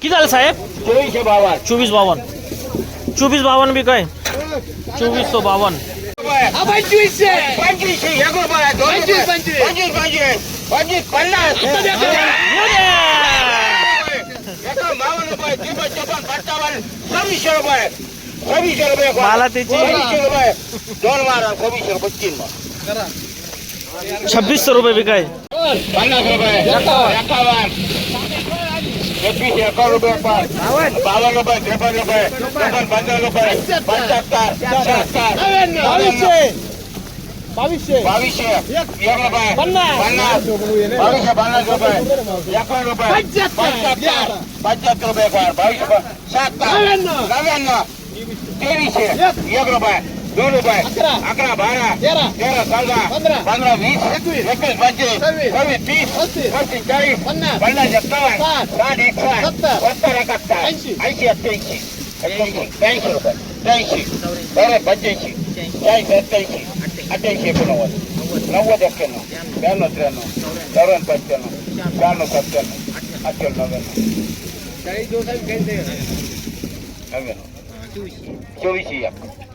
किती झालं साहेब चोवीसशे बावन चोवीस बावन्न चोवीस बावन्न बी काय चोवीस सो बावन्न पंचवीसशे पंचवीसशे एक रुपये दोन पंचवीस पंचवीस पंचवीस पंचवीस पंचवीस पन्नास येऊ द्या. एका बावन्न रुपये त्रिपन्न चौपन्न पंचावन्न सव्वीसशे रुपये सव्वीसशे रुपये मला त्याची- सव्वीसशे रुपये दोन मारा सव्वीसशे रुपये तीन मार छब्बीसशे रुपये बी काय पन्नास रुपये एकावन्न એકવીસ એકાવન રૂપિયા બાવન. રૂપિયા ત્રેપન રૂપિયા. ત્રેપન પંદર રૂપિયા. પંચોતેર બાવીસે. બાવીસે. એક. રૂપિયા. પન્નાસ બાવીસે પન્નાસ રૂપિયા. એકાવન રૂપિયા. પંચોતેર. પંચોતેર. રૂપિયા બાવીસે સાત. નવ્યાણું ત્રેવીસે. એક રૂપિયા. દોઢ રૂપિયા આકરા બારા તેરા તેરા ચૌદા પંદર વીસ એકવીસ એકવીસ પચીસ છવ્વીસ ત્રીસ પચીસ ચાલીસ પન્નાસ પન્નાસ સત્તાવન સાઠ એકસાઠ સત્તર એકાત્તર એસી એસી ત્યાંશી રૂપિયા ત્યાંશી બરાબર પંચ્યાસી ત્યાંશી સત્યાસી અઠ્યાસી એકોણવદ નવ્વદ એક્યાણું બ્યાણું ત્રણ ચોરાણું પંચાણું ચારનું સત્યાણું નવે નવ્યાણું ચોવીસી. ચોવીસી આપો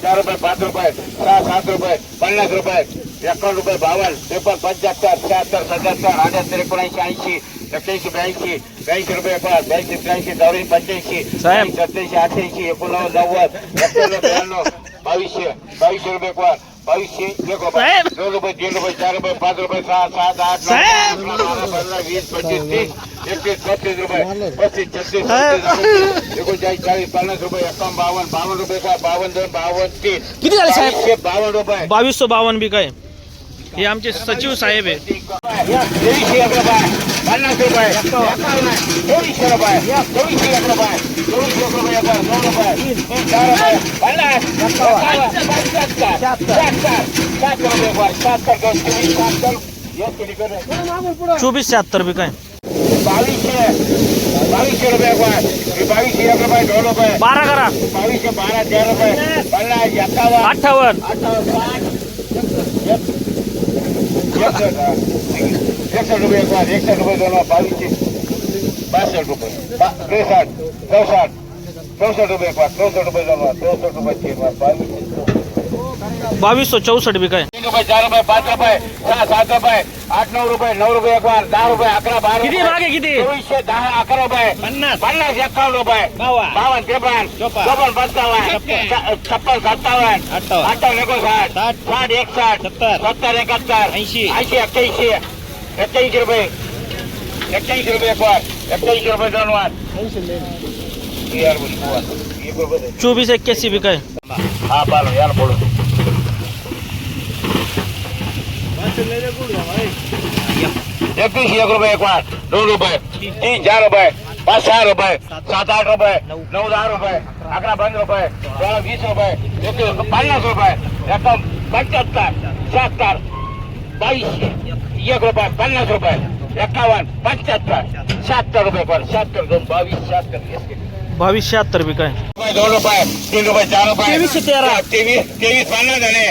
चार रुपये पाच रुपये सहा सात रुपये पन्नास रुपये एकावन्न रुपये बावन्न त्रेपन्न पंच्याहत्तर शहात्तर सत्याहत्तर अठ्याहत्तर एकोणऐंशी ऐंशी सत्याऐंशी ब्याऐंशी ब्याऐंशी रुपये पाच ब्याऐंशी त्र्याऐंशी चौऱ्याऐंशी पंच्याऐंशी सत्याऐंशी अठ्ठ्याऐंशी एकोणनव्वद नव्वद एक्क्याण्णव त्र्याण्णव बावीसशे बावीसशे रुपये पाच बावीसशे एक रुपये दोन रुपये तीन रुपये चार रुपये पाच रुपये सहा सात आठ नऊ पंधरा वीस पंचवीस तीस दोन तीन किती झाले साहेब? रुपये बावीस बावन्न बी काय हे आमचे सचिव साहेब आहे तेवीसशे एक रुपये पन्नास रुपये एकावन्न चोवीसशे रुपये चोवीसशे एक रुपये चोवीसशे एक रुपये एकावन्न दोन रुपये चार रुपये पन्नास शहात्तर शहात्तर रुपये एकावन्न, शहात्तर दोन चोवीस शहात्तर एक किती करे? चोवीस शहात्तर बी काय हे एक रुपये दोन रुपये बारा करा बावीसशे बारा तेरा रुपये पन्नास एकावन्न अठ्ठावन्न अठ्ठावन्न रुपये एक वार एकसष्ट रुपये दोन वार बावीसशे रुपये बा- त्रेसष्ट चौसष्ट चौसष्ट रुपये एक वार चौसष्ट रुपये दोन वार रुपये तीन वार बावीसशे बावीस सो बी काय तीन रुपये चार रुपये पाच रुपये सहा सात रुपये आठ नऊ रुपये नऊ रुपये एक वार दहा रुपये अकरा बारा किती रुपये. मागे किती चोवीसशे दहा अकरा रुपये पन्नास. पन्नास एकावन्न रुपये बावन्न. बावन्न त्रेपन्न चोपन्न. चोपन्न पंचावन्न छप्पन. सत्तावन्न अठ्ठावन्न. अठ्ठावन्न एकोणसाठ साठ. एकसाठ सत्तर. सत्तर एकाहत्तर ऐंशी. ऐंशी एक्क्याऐंशी एक्क्याऐंशी रुपये एक्क्याऐंशी रुपये एक वार एक्क्याऐंशी रुपये दोन वार चोवीस एक्क्याऐंशी बी काय हा पालो यार बोलो एकवीस एक रुपये एक वार दोन रुपये तीन, चार रुपये पाच सहा रुपये सात, आठ नऊ दहा रुपये अकरा पंधरा रुपये सोळा वीस रुपये एकवीस पन्नास रुपये एका पंच्याहत्तर शहात्तर बावीसशे एक रुपये पन्नास रुपये एकावन्न पंच्याहत्तर शहात्तर रुपये पर शहात्तर दोन शहात्तर बी काय रुपये दोन रुपये तीन रुपये चार रुपये तेवीसशे तेरा. तेवीस तेवीस पन्नास झाले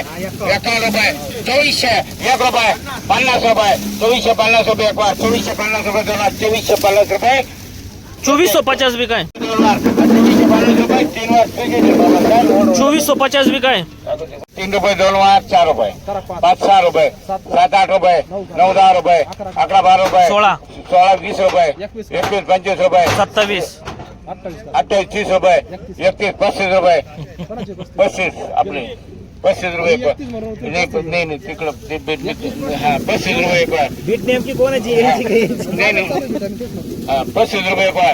एकावन्न रुपये चोवीसशे एक रुपये पन्नास रुपये चोवीसशे पन्नास रुपये एक वार चोवीसशे पन्नास रुपये दोन वार चोवीसशे पन्नास रुपये चोवीस सो पचास बी काय दोन वार चोवीसशे पन्नास रुपये तीन वार तुझे बाबा, चार वार. चोवीस सो पचास बी काय तीन रुपये दोन वार चार रुपये पाच सहा रुपये सात आठ रुपये नऊ दहा रुपये अकरा बारा रुपये सोळा. सोळा वीस रुपये एकवीस पंचवीस रुपये सत्तावीस। अठ्ठावीस तीस रुपये एकतीस पस्तीस रुपये। पस्तीस आपले पस्तीस रुपये एक वार. नाही नाही नाही, तिकडं ते बेट बेट- हा पस्तीस रुपये एक वार. बीट नेमकी कोणाची नाही नाही. हा, पस्तीस वार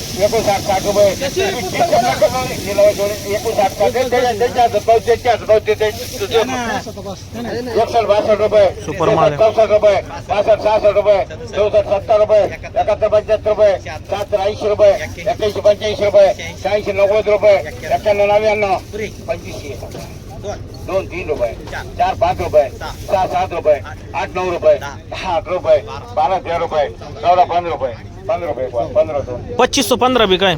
सांगू. बावीस सो पस्तीस बी काय अरे बाबा, तेवीसशे, एक रुपये, पन्नास, एकावन्न, चोवीसशे, एकावन्न रुपये, बावन्न, त्रेपन्न, चोपन्न रुपये, चोवीसशे रुपये, चोवीसशे एक रुपये, पन्नास रुपये, एकावन्न रुपये, प- बावन्न रुपये, त्रेपन्न, चोपन्न रुपये, पंचावन्न, छप्पन्न रुपये, सत्तावन्न, अठ्ठावन्न रुपये, एकोणसाठ, इकडे. एकोणसाठ साठ रुपये एकोणसाठ साठ एकसष्ट बासष्ट रुपये. सुपर माल आहे. चौसष्ट रुपये. पासष्ट सहासष्ट रुपये. चौसष्ट सत्तर रुपये. एकाहत्तर पंच्याहत्तर रुपये. सहात्तर ऐंशी रुपये. एक्क्याऐंशी पंच्याऐंशी रुपये. शहाऐंशी नव्वद रुपये. एक्क्याण्णव नव्याण्णव. पंच्याऐंशी दोन तीन रुपये. चार पाच रुपये. सहा सात रुपये. आठ नऊ रुपये. दहा अकरा रुपये. बारा तेरा रुपये. चौदा पंधरा रुपये. पंधरा पच्चीस सौ पंद्रह भी काय